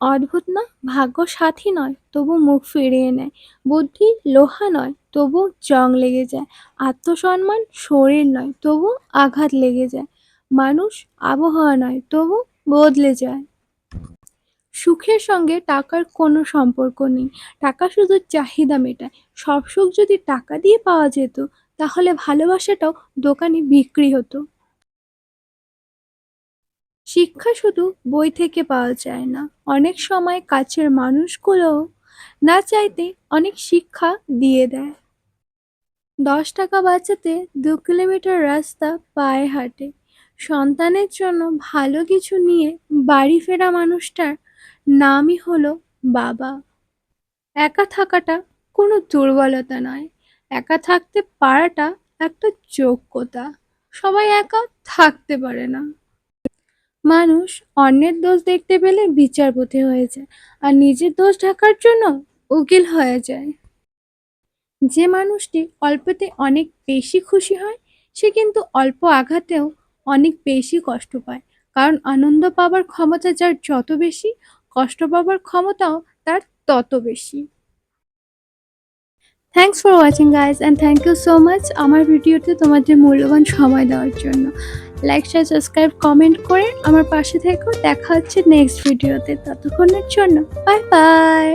অদ্ভুত না? ভাগ্য সাথী নয়, তবু মুখ ফিরিয়ে নেয়। বুদ্ধি লোহা নয়, তবু জং লেগে যায়। আত্মসম্মান শরীর নয়, তবু আঘাত লেগে যায়। মানুষ আবহাওয়া নয়, তবু বদলে যায়। সুখের সঙ্গে টাকার কোনো সম্পর্ক নেই। টাকা শুধু চাহিদা মেটায়। সব সুখ যদি টাকা দিয়ে পাওয়া যেত, তাহলে ভালোবাসাটাও দোকানে বিক্রি হতো। শিক্ষা শুধু বই থেকে পাওয়া যায় না। অনেক সময় কাছের মানুষগুলোও না চাইতে অনেক শিক্ষা দিয়ে দেয়। দশ টাকা বাঁচাতে দু কিলোমিটার রাস্তা পায়ে হাঁটে। সন্তানের জন্য ভালো কিছু নিয়ে বাড়ি ফেরা মানুষটার নামই হলো বাবা। একা থাকাটা কোনো দুর্বলতা নয়। একা থাকতে পারাটা একটা যোগ্যতা। সবাই একা থাকতে পারে না। মানুষ অন্যের দোষ দেখতে পেলে বিচারপতি হয়ে যায় আর নিজের দোষ ঢাকার জন্য উকিল হয়ে যায়। যে মানুষটি অল্পতে অনেক বেশি খুশি হয়, সে কিন্তু অল্প আঘাতেও অনেক বেশি কষ্ট পায়। কারণ আনন্দ পাবার ক্ষমতা যার যত বেশি, কষ্ট পাবার ক্ষমতাও তার তত বেশি। Thanks for watching guys and thank you so much আমার ভিডিওতে তোমাদের মূল্যবান সময় দেওয়ার জন্য। লাইক শেয়ার সাবস্ক্রাইব কমেন্ট করে আমার পাশে থেকেও দেখা হচ্ছে নেক্সট ভিডিওতে ততক্ষণের জন্য বাই বাই